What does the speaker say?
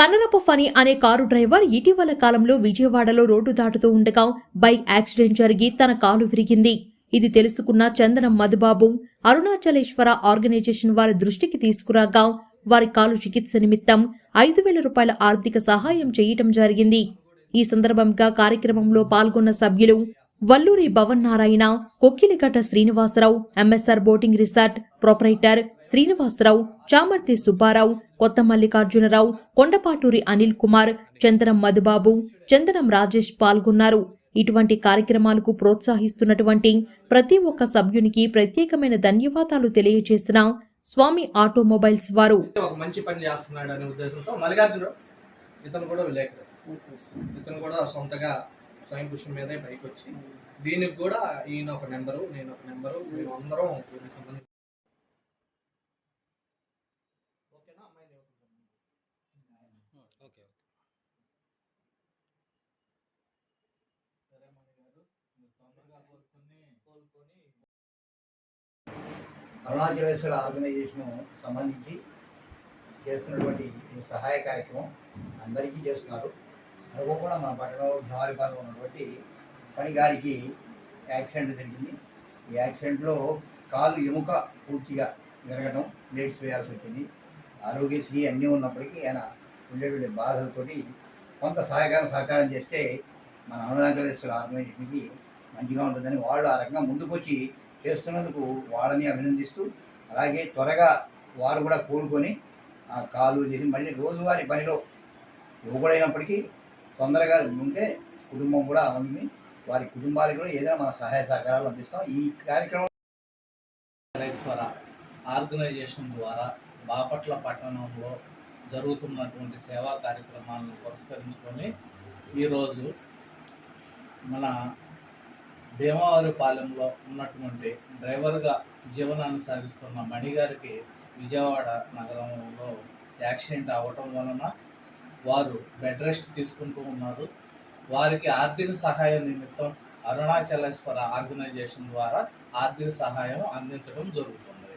కన్ననపు ఫణి అనే car driver ఇటీవల కాలంలో విజయవాడలో రోడ్డు దాటుతూ ఉండగా బైక్ యాక్సిడెంట్ జరిగి తన కాలు విరిగింది. ఇది తెలుసుకున్న చందనం మధుబాబు అరుణాచలేశ్వర ఆర్గనైజేషన్ వారి దృష్టికి తీసుకురాగా వారి కాలు చికిత్స నిమిత్తం ఐదు వేల రూపాయల ఆర్థిక సహాయం చేయటం జరిగింది. ఈ సందర్భంగా కార్యక్రమంలో పాల్గొన్న సభ్యులు Valluri Bhavan Narayana Kokkiligadda Srinivasarao MSR boating resort proprietor Srinivasarao Chamarthi Subbarao Kotha Mallikarjunarao Kondapaturi Anil Kumar చందనం మధుబాబు చందనం రాజేష్ పాల్గొన్నారు. ఇటువంటి కార్యక్రమాలకు ప్రోత్సహిస్తున్నటువంటి ప్రతి ఒక్క సభ్యునికి ప్రత్యేకమైన ధన్యవాదాలు తెలియజేసిన స్వామి ఆటోమొబైల్స్ వారు. ఒక మంచి పని చేస్తున్నాడు అనే ఉద్దేశంతో మల్లికార్జున ఇతను కూడా విలేకరు. ఇతను కూడా సొంతగా స్వయం కృషి మీదే పైకి వచ్చి దీనికి కూడా ఈయన ఒక నెంబరు నేను ఒక నెంబరు మేము అందరం దీనికి సంబంధించి. ఓకేనా? అమ్మాయిని ఓకే సరే మణి గారు మీరు తొందరగా కోలుకొని కోలుకొని. అరుణాచలేశ్వర ఆర్గనైజేషన్ సంబంధించి చేస్తున్నటువంటి సహాయ కార్యక్రమం అందరికీ చేస్తున్నారు. అనుకోకుండా మన పట్టణంలో భీమారిపాలెంలో ఉన్నటువంటి పని గారికి యాక్సిడెంట్ జరిగింది. ఈ యాక్సిడెంట్లో కాలు ఎముక పూర్తిగా విరగడం ప్లేట్స్ వేయాల్సి వచ్చింది. ఆరోగ్యశ్రీ అన్నీ ఉన్నప్పటికీ ఆయన ఉండేటువంటి బాధలతోటి కొంత సహాయకారం సహకారం చేస్తే మన అరుణాచలేశ్వర ఆర్గనైజేషన్కి మంచిగా ఉంటుందని వాళ్ళు ఆ రకంగా ముందుకొచ్చి చేస్తున్నందుకు వాళ్ళని అభినందిస్తూ అలాగే త్వరగా వారు కూడా కోలుకొని ఆ కాలు చేసి మళ్ళీ రోజువారీ పనిలో యువకుడైనప్పటికీ తొందరగా ఉంటే కుటుంబం కూడా ఉంది వారి కుటుంబాలకు కూడా ఏదైనా మన సహాయ సహకారాలు అందిస్తాం. ఈ కార్యక్రమం ఆర్గనైజేషన్ ద్వారా బాపట్ల పట్టణంలో జరుగుతున్నటువంటి సేవా కార్యక్రమాలను పురస్కరించుకొని ఈరోజు మన భీమవారిపాలెంలో ఉన్నటువంటి డ్రైవర్గా జీవనాన్ని సాగిస్తున్న మణిగారికి విజయవాడ నగరంలో యాక్సిడెంట్ అవ్వటం వలన వారు బెడ్ రెస్ట్ తీసుకుంటూ ఉన్నారు. వారికి ఆర్థిక సహాయం నిమిత్తం అరుణాచలేశ్వర ఆర్గనైజేషన్ ద్వారా ఆర్థిక సహాయం అందించడం జరుగుతుంది.